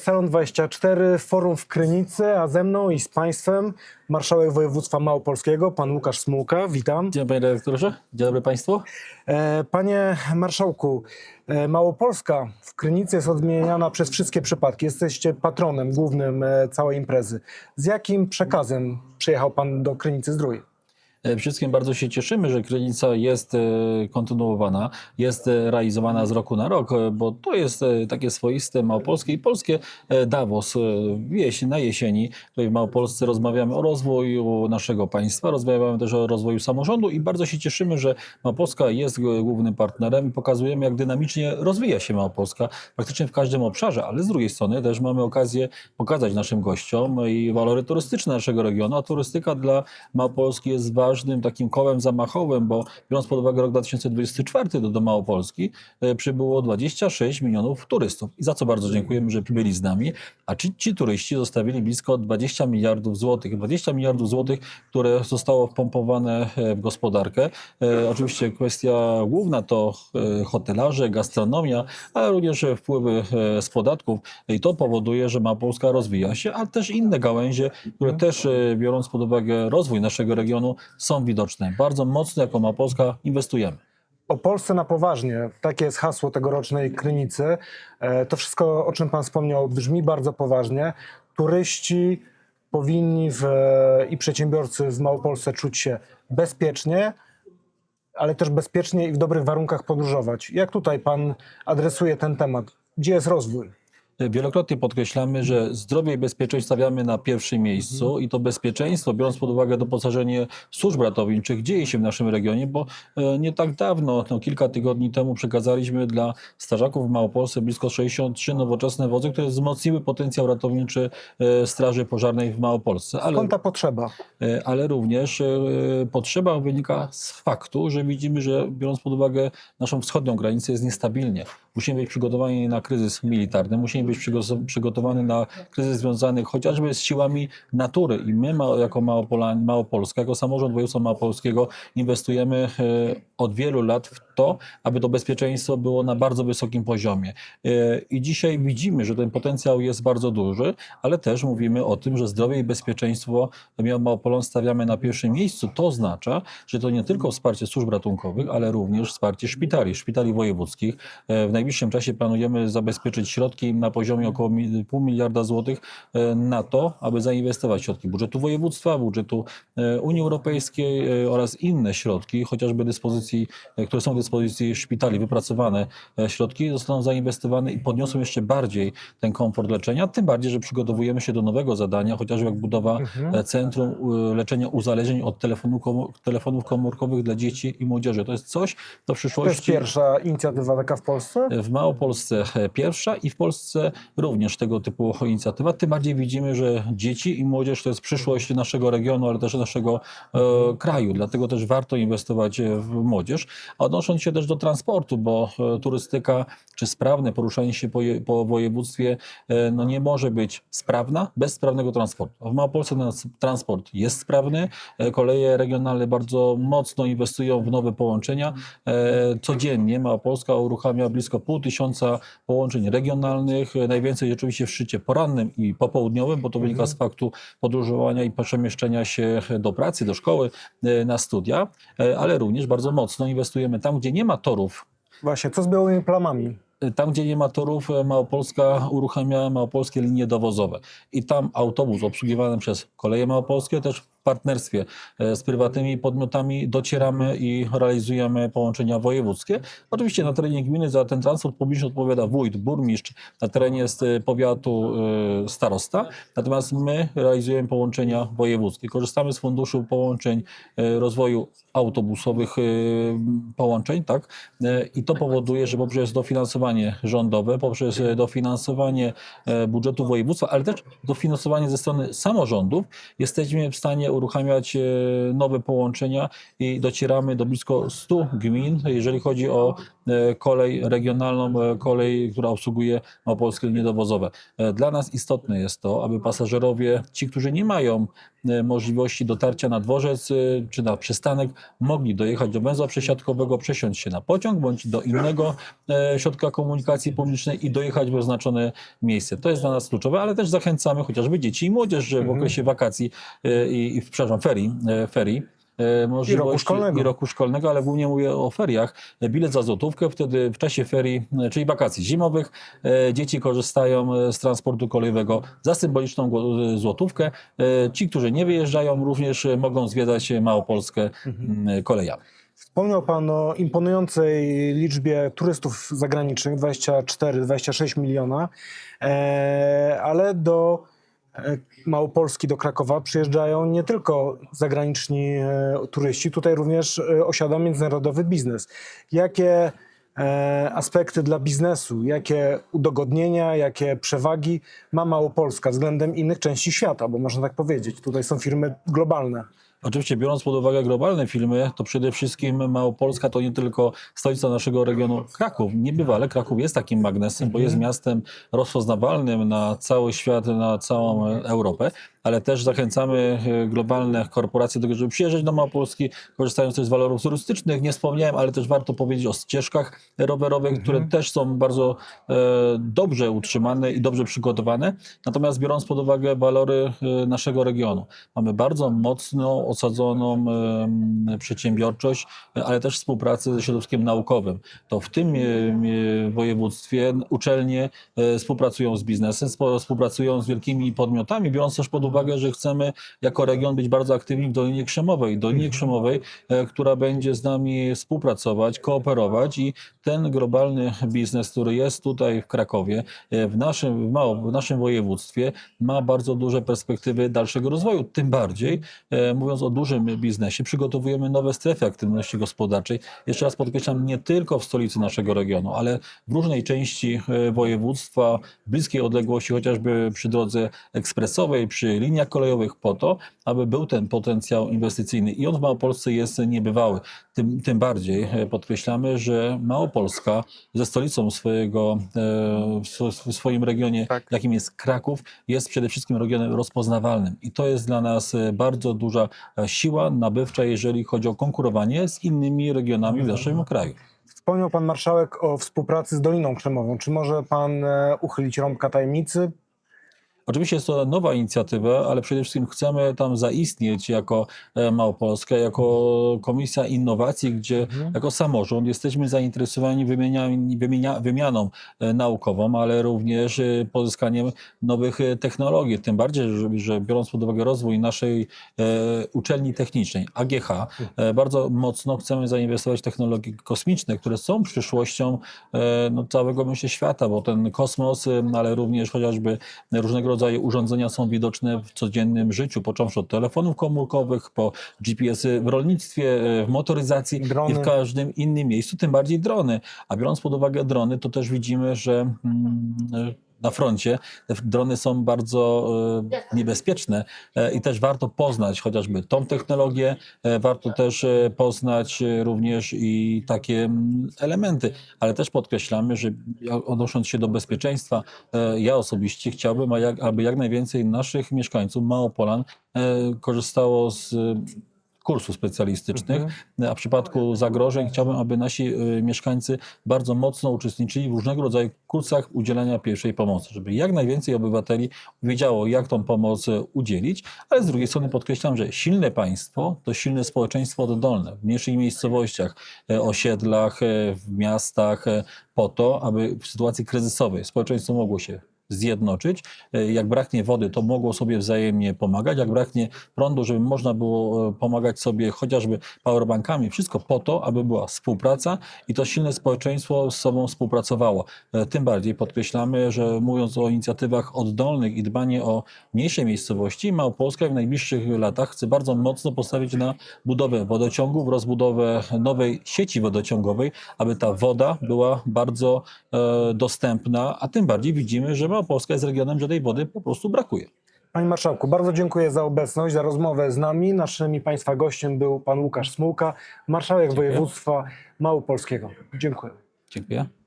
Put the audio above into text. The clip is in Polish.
Salon 24, forum w Krynicy, a ze mną i z Państwem marszałek województwa małopolskiego, pan Łukasz Smułka. Witam. Dzień dobry, panie redaktorze. Dzień dobry państwu. E, Panie marszałku, e, Małopolska w Krynicy jest odmieniana przez wszystkie przypadki. Jesteście patronem głównym e, całej imprezy. Z jakim przekazem przyjechał pan do Krynicy Zdrój? E, Wszystkim bardzo się cieszymy, że Krynica jest e, kontynuowana, jest e, realizowana z roku na rok, bo to jest takie swoiste małopolskie i polskie Davos jesień, na jesieni. Tutaj w Małopolsce rozmawiamy o rozwoju naszego państwa, rozmawiamy też o rozwoju samorządu i bardzo się cieszymy, że Małopolska jest głównym partnerem i pokazujemy, jak dynamicznie rozwija się Małopolska praktycznie w każdym obszarze, ale z drugiej strony też mamy okazję pokazać naszym gościom i walory turystyczne naszego regionu, a turystyka dla Małopolski jest ważnym takim kołem zamachowym, bo biorąc pod uwagę rok 2024 do, do Małopolski e, przybyło 26 milionów turystów. I za co bardzo dziękujemy, że byli z nami, a ci, ci turyści zostawili blisko 20 miliardów złotych, 20 miliardów złotych, które zostało wpompowane e, w gospodarkę. E, Oczywiście kwestia główna to hotelarze, gastronomia, ale również wpływy z podatków. I to powoduje, że Małopolska rozwija się, a też inne gałęzie, które też biorąc pod uwagę rozwój naszego regionu są widoczne. Bardzo mocno jako Małopolska inwestujemy. O Polsce na poważnie, takie jest hasło tegorocznej Krynicy. E, To wszystko, o czym pan wspomniał, brzmi bardzo poważnie. Turyści powinni w, i przedsiębiorcy w Małopolsce czuć się bezpiecznie, ale też bezpiecznie i w dobrych warunkach podróżować. Jak tutaj pan adresuje ten temat? Gdzie jest rozwój? Wielokrotnie podkreślamy, że zdrowie i bezpieczeństwo stawiamy na pierwszym miejscu i to bezpieczeństwo, biorąc pod uwagę doposażenie służb ratowniczych, dzieje się w naszym regionie, bo e, nie tak dawno, no, kilka tygodni temu przekazaliśmy dla strażaków w Małopolsce blisko 63 nowoczesne wozy, które wzmocniły potencjał ratowniczy e, Straży Pożarnej w Małopolsce. Ale Skąd ta potrzeba? E, ale również potrzeba wynika z faktu, że widzimy, że biorąc pod uwagę naszą wschodnią granicę jest niestabilnie. Musimy być przygotowani na kryzys militarny, musimy być przygo- przygotowani na kryzys związany chociażby z siłami natury i my jako Małopolska, jako samorząd województwa małopolskiego inwestujemy e, od wielu lat w to, aby to bezpieczeństwo było na bardzo wysokim poziomie. E, I dzisiaj widzimy, że ten potencjał jest bardzo duży, ale też mówimy o tym, że zdrowie i bezpieczeństwo Małopolon stawiamy na pierwszym miejscu. To oznacza, że to nie tylko wsparcie służb ratunkowych, ale również wsparcie szpitali, szpitali wojewódzkich. E, W najbliższym czasie planujemy zabezpieczyć środki na poziomie około pół miliarda złotych e, na to, aby zainwestować środki budżetu województwa, budżetu e, Unii Europejskiej e, oraz inne środki, chociażby dyspozycji, które są w dyspozycji szpitali, wypracowane środki zostaną zainwestowane i podniosą jeszcze bardziej ten komfort leczenia, tym bardziej, że przygotowujemy się do nowego zadania, chociażby jak budowa e, Centrum Leczenia Uzależnień od telefonu, telefonów komórkowych dla dzieci i młodzieży. To jest coś do To jest przyszłości. pierwsza inicjatywa taka w Polsce? W Małopolsce pierwsza i w Polsce również tego typu inicjatywa. Tym bardziej widzimy, że dzieci i młodzież to jest przyszłość naszego regionu, ale też naszego e, kraju. Dlatego też warto inwestować w młodzież. A odnosząc się też do transportu, bo e, turystyka czy sprawne poruszanie się po, po województwie e, no nie może być sprawna bez sprawnego transportu. W Małopolsce transport jest sprawny. E, Koleje regionalne bardzo mocno inwestują w nowe połączenia. E, Codziennie Małopolska uruchamia blisko pół tysiąca połączeń regionalnych. E, Najwięcej oczywiście w szczycie porannym i popołudniowym, bo to wynika z faktu podróżowania i przemieszczenia się do pracy, do szkoły, e, na studia, E, ale również bardzo mocno inwestujemy tam, gdzie nie ma torów Właśnie, co z białymi plamami? tam, gdzie nie ma torów, e, Małopolska uruchamia małopolskie linie dowozowe. I tam autobus obsługiwany przez Koleje Małopolskie, też partnerstwie e, z prywatnymi podmiotami docieramy i realizujemy połączenia wojewódzkie. Oczywiście na terenie gminy za ten transport publiczny odpowiada wójt, burmistrz, na terenie jest e, powiatu e, starosta, natomiast my realizujemy połączenia wojewódzkie. Korzystamy z funduszu połączeń rozwoju autobusowych połączeń, tak? I to powoduje, że poprzez dofinansowanie rządowe, poprzez dofinansowanie budżetu województwa, ale też dofinansowanie ze strony samorządów, jesteśmy w stanie uruchamiać e, nowe połączenia i docieramy do blisko 100 gmin, jeżeli chodzi o kolej regionalną, e, kolej, która obsługuje małopolskie linie dowozowe. E, Dla nas istotne jest to, aby pasażerowie, ci, którzy nie mają e, możliwości dotarcia na dworzec e, czy na przystanek, mogli dojechać do węzła przesiadkowego, przesiąść się na pociąg bądź do innego e, środka komunikacji publicznej i dojechać w oznaczone miejsce. To jest dla nas kluczowe, ale też zachęcamy chociażby dzieci i młodzież, że w okresie wakacji e, i, i przepraszam, ferii, e, e, możliwości szkolnego. i roku szkolnego, ale głównie mówię o feriach. E, Bilet za złotówkę, wtedy w czasie ferii, e, czyli wakacji zimowych, dzieci korzystają z transportu kolejowego za symboliczną złotówkę. Ci, którzy nie wyjeżdżają, również mogą zwiedzać Małopolskę m, kolejami. Wspomniał Pan o imponującej liczbie turystów zagranicznych, 24-26 miliona, ale do Małopolski, do Krakowa przyjeżdżają nie tylko zagraniczni e, turyści, tutaj również e, osiada międzynarodowy biznes. Jakie e, aspekty dla biznesu, jakie udogodnienia, jakie przewagi ma Małopolska względem innych części świata, bo można tak powiedzieć, tutaj są firmy globalne. Oczywiście, biorąc pod uwagę globalne filmy, to przede wszystkim Małopolska to nie tylko stolica naszego regionu Kraków. Niebywale Kraków jest takim magnesem, bo jest miastem rozpoznawalnym na cały świat, na całą Europę, ale też zachęcamy e, globalne korporacje do tego, żeby przyjeżdżać do Małopolski, korzystając też z walorów turystycznych. Nie wspomniałem, ale też warto powiedzieć o ścieżkach rowerowych, które też są bardzo e, dobrze utrzymane i dobrze przygotowane. Natomiast biorąc pod uwagę walory e, naszego regionu, mamy bardzo mocno osadzoną em, przedsiębiorczość, e, ale też współpracę ze środowiskiem naukowym. To w tym e, e, województwie uczelnie e, współpracują z biznesem, współpracują z wielkimi podmiotami, biorąc też pod uwagę, że chcemy jako region być bardzo aktywni w Dolinie Krzemowej. Dolinie Krzemowej, e, która będzie z nami współpracować, kooperować i ten globalny biznes, który jest tutaj w Krakowie, e, w naszym, w, mało, w naszym województwie, ma bardzo duże perspektywy dalszego rozwoju. Tym bardziej, e, mówiąc o dużym biznesie, przygotowujemy nowe strefy aktywności gospodarczej. Jeszcze raz podkreślam, nie tylko w stolicy naszego regionu, ale w różnej części województwa, bliskiej odległości, chociażby przy drodze ekspresowej, przy liniach kolejowych, po to, aby był ten potencjał inwestycyjny. I on w Małopolsce jest niebywały. Tym, tym bardziej e, podkreślamy, że Małopolska ze stolicą swojego, e, w swo- w swoim regionie, Tak. jakim jest Kraków, jest przede wszystkim regionem rozpoznawalnym. I to jest dla nas e, bardzo duża siła nabywcza, jeżeli chodzi o konkurowanie z innymi regionami w naszym kraju. Wspomniał pan marszałek o współpracy z Doliną Krzemową. Czy może pan uchylić rąbka tajemnicy? Oczywiście jest to nowa inicjatywa, ale przede wszystkim chcemy tam zaistnieć jako e, Małopolska, jako Komisja Innowacji, gdzie jako samorząd jesteśmy zainteresowani wymienia- wymienia, wymianą e, naukową, ale również e, pozyskaniem nowych technologii. Tym bardziej, że, że biorąc pod uwagę rozwój naszej e, uczelni technicznej, AGH, e, bardzo mocno chcemy zainwestować w technologie kosmiczne, które są przyszłością e, no, całego myślę świata, bo ten kosmos, ale również chociażby różnego rodzaju urządzenia są widoczne w codziennym życiu, począwszy od telefonów komórkowych, po GPS-y w rolnictwie, e, w motoryzacji Drony. i w każdym innym miejscu, tym bardziej drony. A biorąc pod uwagę drony, to też widzimy, że mm, e, na froncie. Te drony są bardzo e, niebezpieczne e, i też warto poznać chociażby tą technologię, e, warto też poznać również i takie mm, elementy, ale też podkreślamy, że odnosząc się do bezpieczeństwa, ja osobiście chciałbym, aby jak najwięcej naszych mieszkańców, Małopolan, korzystało z kursów specjalistycznych, a w przypadku zagrożeń chciałbym, aby nasi e, mieszkańcy bardzo mocno uczestniczyli w różnego rodzaju kursach udzielania pierwszej pomocy, żeby jak najwięcej obywateli wiedziało, jak tą pomoc e, udzielić, ale z drugiej strony podkreślam, że silne państwo to silne społeczeństwo oddolne w mniejszych miejscowościach, e, osiedlach, w miastach, po to, aby w sytuacji kryzysowej społeczeństwo mogło się zjednoczyć. E, Jak braknie wody, to mogło sobie wzajemnie pomagać. Jak braknie prądu, żeby można było e, pomagać sobie chociażby powerbankami, wszystko po to, aby była współpraca i to silne społeczeństwo z sobą współpracowało. E, Tym bardziej podkreślamy, że mówiąc o inicjatywach oddolnych i dbanie o mniejsze miejscowości, Małopolska w najbliższych latach chce bardzo mocno postawić na budowę wodociągów, rozbudowę nowej sieci wodociągowej, aby ta woda była bardzo dostępna, a tym bardziej widzimy, że Małopolska jest regionem, że tej wody po prostu brakuje. Panie Marszałku, bardzo dziękuję za obecność, za rozmowę z nami. Naszym i Państwa gościem był Pan Łukasz Smułka, Marszałek Województwa Małopolskiego. Dziękuję. Dziękuję.